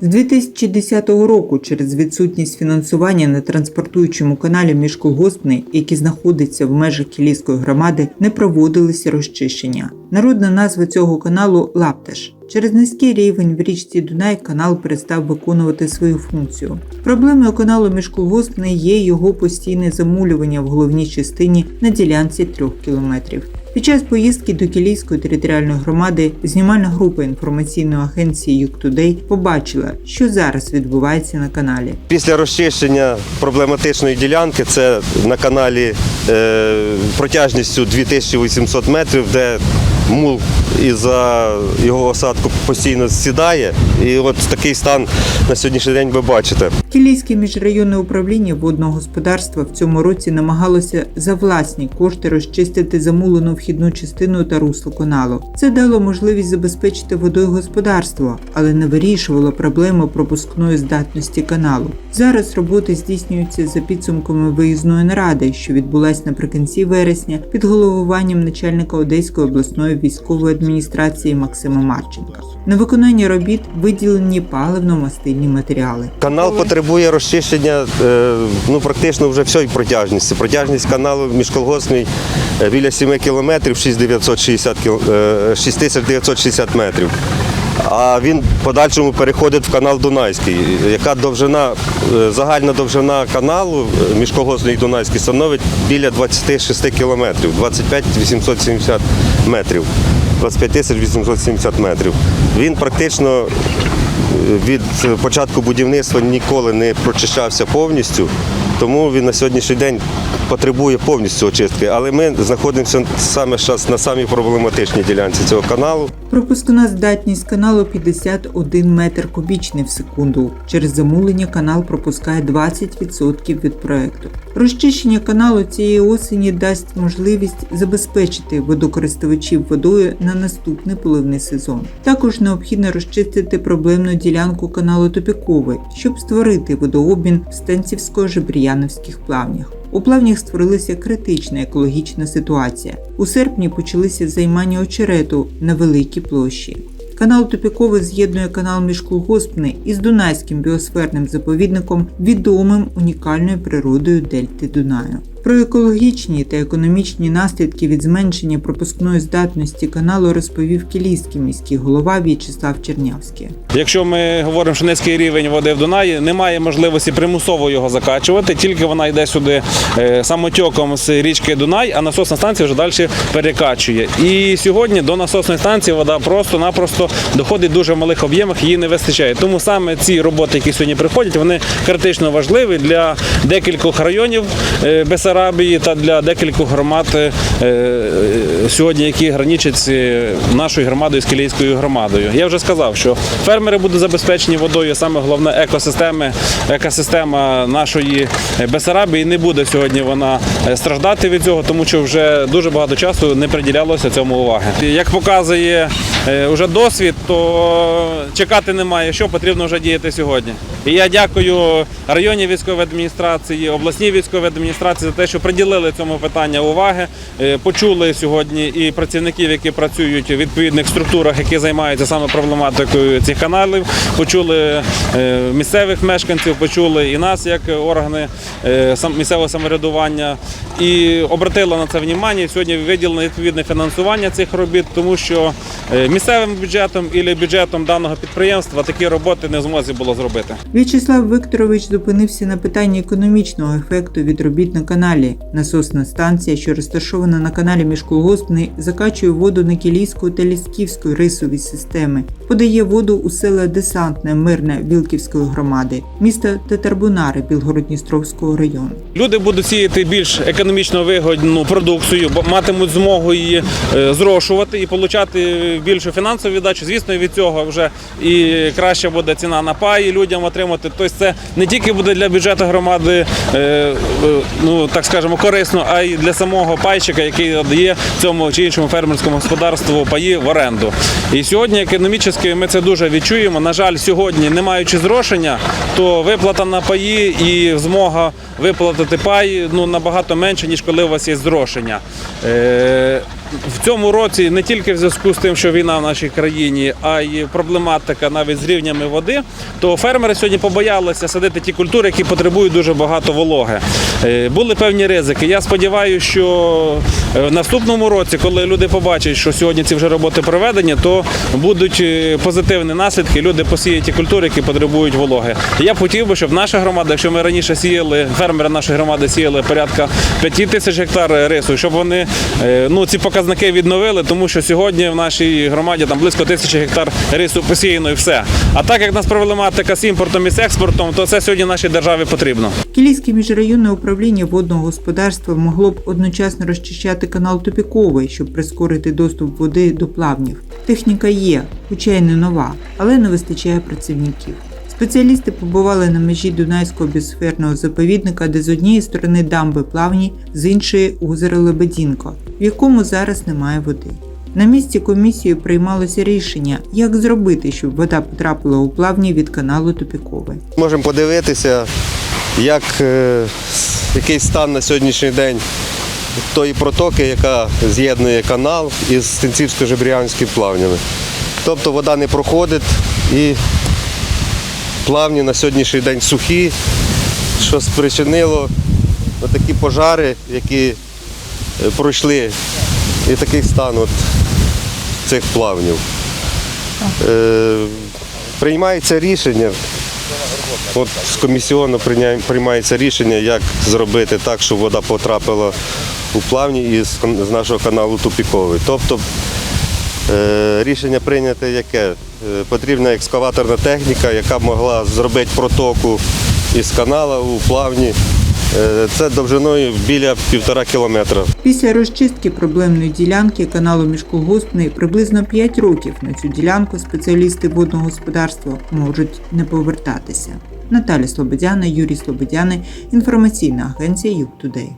З 2010 року через відсутність фінансування на транспортуючому каналі Міжколгоспний, який знаходиться в межах Кілійської громади, не проводилися розчищення. Народна назва цього каналу Лаптеш. Через низький рівень в річці Дунай канал перестав виконувати свою функцію. Проблемою каналу Міжколгоспний є його постійне замулювання в головній частині на ділянці трьох кілометрів. Під час поїздки до Кілійської територіальної громади знімальна група інформаційної агенції «Юктудей» побачила, що зараз відбувається на каналі. Після розчищення проблематичної ділянки це на каналі е, протяжністю 2800 метрів, де мул із-за його осадку постійно сідає. І от такий стан на сьогоднішній день ви бачите. Кілійське міжрайонне управління водного господарства в цьому році намагалося за власні кошти розчистити замулену вхідну частину та русло каналу. Це дало можливість забезпечити водою господарство, але не вирішувало проблему пропускної здатності каналу. Зараз роботи здійснюються за підсумками виїзної наради, що відбулась наприкінці вересня під головуванням начальника Одеської обласної військової адміністрації Максима Марченка. На виконання робіт виділені паливно-мастильні матеріали. Канал потребує розчищення е, ну, практично вже всієї протяжності. Протяжність каналу міжколгоспний е, біля 7 кілометрів 6960 кіл- е, 6960 метрів. А він подальшому переходить в канал Дунайський, яка довжина, е, загальна довжина каналу е, міжколгоспний і Дунайський становить біля 26 кілометрів, 25 870 метрів. 25 тисяч 870 метрів. Він практично від початку будівництва ніколи не прочищався повністю, тому він на сьогоднішній день потребує повністю очистки. Але ми знаходимося саме зараз на самій проблематичній ділянці цього каналу. Пропускна здатність каналу 51 метр кубічний в секунду. Через замулення канал пропускає 20% від проекту. Розчищення каналу цієї осені дасть можливість забезпечити водокористувачів водою на наступний поливний сезон. Також необхідно розчистити проблемну ділянку каналу Топіковий, щоб створити водообмін в Станцівсько-Жебріяновських плавнях. У плавнях створилася критична екологічна ситуація. У серпні почалися займання очерету на великій площі. Канал Тупіковий з'єднує канал Міжколгоспний із Дунайським біосферним заповідником, відомим унікальною природою Дельти Дунаю. Про екологічні та економічні наслідки від зменшення пропускної здатності каналу розповів кілійський міський голова В'ячеслав Чернявський. Якщо ми говоримо, що низький рівень води в Дунаї, немає можливості примусово його закачувати, тільки вона йде сюди е, самотьоком з річки Дунай, а насосна станція вже далі перекачує. І сьогодні до насосної станції вода просто-напросто доходить в дуже малих об'ємах, її не вистачає. Тому саме ці роботи, які сьогодні приходять, вони критично важливі для декількох районів е, Бесарабії та для декількох громад е, е, сьогодні, які е, нашою громадою з Кілійською громадою. Я вже сказав, що фермери будуть забезпечені водою. Саме головне екосистеми, екосистема нашої Бесарабії не буде сьогодні вона е, страждати від цього, тому що вже дуже багато часу не приділялося цьому уваги. Як показує вже досвід, то чекати немає, що потрібно вже діяти сьогодні. І я дякую районній військовій адміністрації, обласній військовій адміністрації за те, що приділили цьому питанню уваги. Е, Почули сьогодні і працівників, які працюють у відповідних структурах, які займаються саме проблематикою цих каналів. Почули е, місцевих мешканців, почули і нас як органи е, місцевого самоврядування. І обратили на це. І Сьогодні виділено відповідне фінансування цих робіт, тому що місцевим бюджетом і бюджетом даного підприємства такі роботи не змозі було зробити. В'ячеслав Вікторович зупинився на питанні економічного ефекту від робіт на каналі. Насосна станція, що розташована на каналі Міжколгоспний, закачує воду на Кілійську та Лісківської рисові системи, подає воду у села Десантне, Мирне Вілківської громади, міста Татарбунари Білгород-Дністровського району. Люди будуть сіяти більш економічно вигідну продукцію, бо матимуть змогу її е, зрошувати і отримати більшу фінансову віддачу. Звісно, від цього вже і краща буде ціна на паї людям отримати. Тобто це не тільки буде для бюджету громади, е, е, ну так скажемо, корисно, а й для самого пайщика, який дає цьому чи іншому фермерському господарству паї в оренду. І сьогодні економічно ми це дуже відчуємо. На жаль, сьогодні, не маючи зрошення, то виплата на паї і змога виплатити пай ну, набагато менше, ніж коли у вас є зрошення. В цьому році не тільки в зв'язку з тим, що війна в нашій країні, а й проблематика навіть з рівнями води, то фермери сьогодні побоялися садити ті культури, які потребують дуже багато вологи. Е, Були певні ризики. Я сподіваюся, що е, в наступному році, коли люди побачать, що сьогодні ці вже роботи проведені, то будуть е, позитивні наслідки. Люди посіють ті культури, які потребують вологи. Я б хотів би, щоб наша громада, якщо ми раніше сіяли, фермери нашої громади сіяли порядка 5 тисяч гектар рису, щоб вони ну, ці показники відновили, тому що сьогодні в нашій громаді там близько тисячі гектар рису посіяно і все. А так як нас проблематика з імпортом і з експортом, то це сьогодні нашій державі потрібно. Кілійське міжрайонне управління водного господарства могло б одночасно розчищати канал Тупіковий, щоб прискорити доступ води до плавнів. Техніка є, хоча й не нова, але не вистачає працівників. Спеціалісти побували на межі Дунайського біосферного заповідника, де з однієї сторони дамби плавні, з іншої озеро Лебедінко, в якому зараз немає води. На місці комісією приймалося рішення, як зробити, щоб вода потрапила у плавні від каналу Тупіковий. Можемо подивитися, як, е, який стан на сьогоднішній день тої протоки, яка з'єднує канал із Синцівсько-Жебрянськими плавнями. Тобто вода не проходить і плавні на сьогоднішній день сухі, що спричинило такі пожари, які е, пройшли, і такий стан от цих плавнів. Е, Приймається рішення. От з комісіону приймається рішення, як зробити так, щоб вода потрапила у плавні із нашого каналу Тупіковий. Тобто рішення прийнято яке? Е, Потрібна екскаваторна техніка, яка б могла зробити протоку із канала у плавні. Е, Це довжиною біля півтора кілометра. Після розчистки проблемної ділянки каналу Міжколгоспний приблизно 5 років на цю ділянку спеціалісти водного господарства можуть не повертатися. Наталя Слободяна, Юрій Слободяни, інформаційна агенція Юг Тудей.